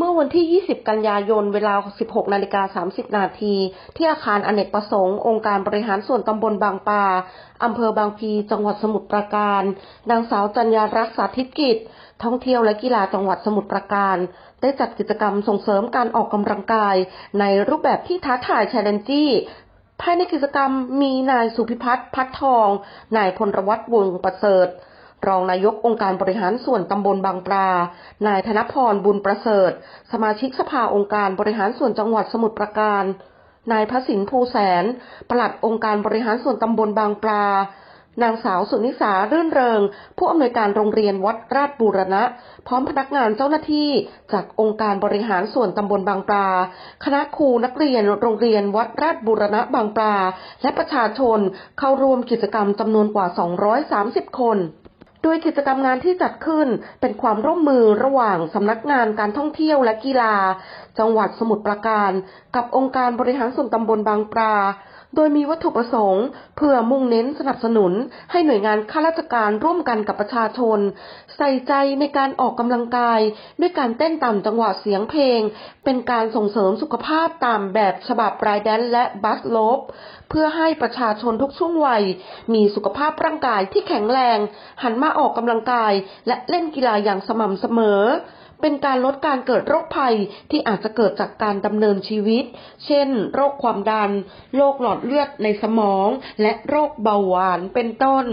เมื่อวันที่ 20 กันยายน เวลา 16 นาฬิกา 30 นาที ที่อาคารอเนกประสงค์ องค์การบริหารส่วนตำบลบางปาอำเภอบางพี จังหวัดสมุทรปราการ นางสาวจัญญารักษสาธิตกิจ ท่องเที่ยวและกีฬาจังหวัดสมุทรปราการ ได้จัดกิจกรรมส่งเสริมการออกกำลังกาย ในรูปแบบที่ท้าทาย Challenge ภายในกิจกรรมมีนายสุพิพัฒน์พัฒทอง นายพลวัตวงประเสริฐ รองนายกองค์การบริหารส่วนตำบลบางปลา นายธนพรบุญประเสริฐ สมาชิกสภาองค์การบริหารส่วนจังหวัดสมุทรปราการ นายพระสินภูแสน ปลัดองค์การบริหารส่วนตำบลบางปลา นางสาวสุนิสารื่นเริง ผู้อำนวยการโรงเรียนวัดราชบูรณะ พร้อมพนักงานเจ้าหน้าที่ จากองค์การบริหารส่วนตำบลบางปลา คณะครูนักเรียนโรงเรียนวัดราชบูรณะบางปลา และประชาชนเข้าร่วมกิจกรรมจำนวนกว่า 230 คน โดยกิจกรรมงานที่จัดขึ้นเป็นความร่วมมือระหว่างสำนักงานการท่องเที่ยวและกีฬา จังหวัดสมุทรปราการ กับองค์การบริหารส่วนตำบลบางปลา โดยมีวัตถุประสงค์ เพื่อมุ่งเน้นสนับสนุนให้หน่วยงานข้าราชการร่วมกันกับประชาชน ใส่ใจในการออกกำลังกาย ด้วยการเต้นตามจังหวะเสียงเพลง เป็นการส่งเสริมสุขภาพตามแบบฉบับรายแดนและบัสโลปเพื่อให้ประชาชนทุกช่วงวัย มีสุขภาพร่างกายที่แข็งแรง หันมาออกกำลังกาย และเล่นกีฬาอย่างสม่ำเสมอ เป็นการลดการเกิดโรคภัยที่อาจจะเกิดจากการดำเนินชีวิต เช่น โรคความดัน โรคหลอดเลือดในสมอง และโรคเบาหวานเป็นต้น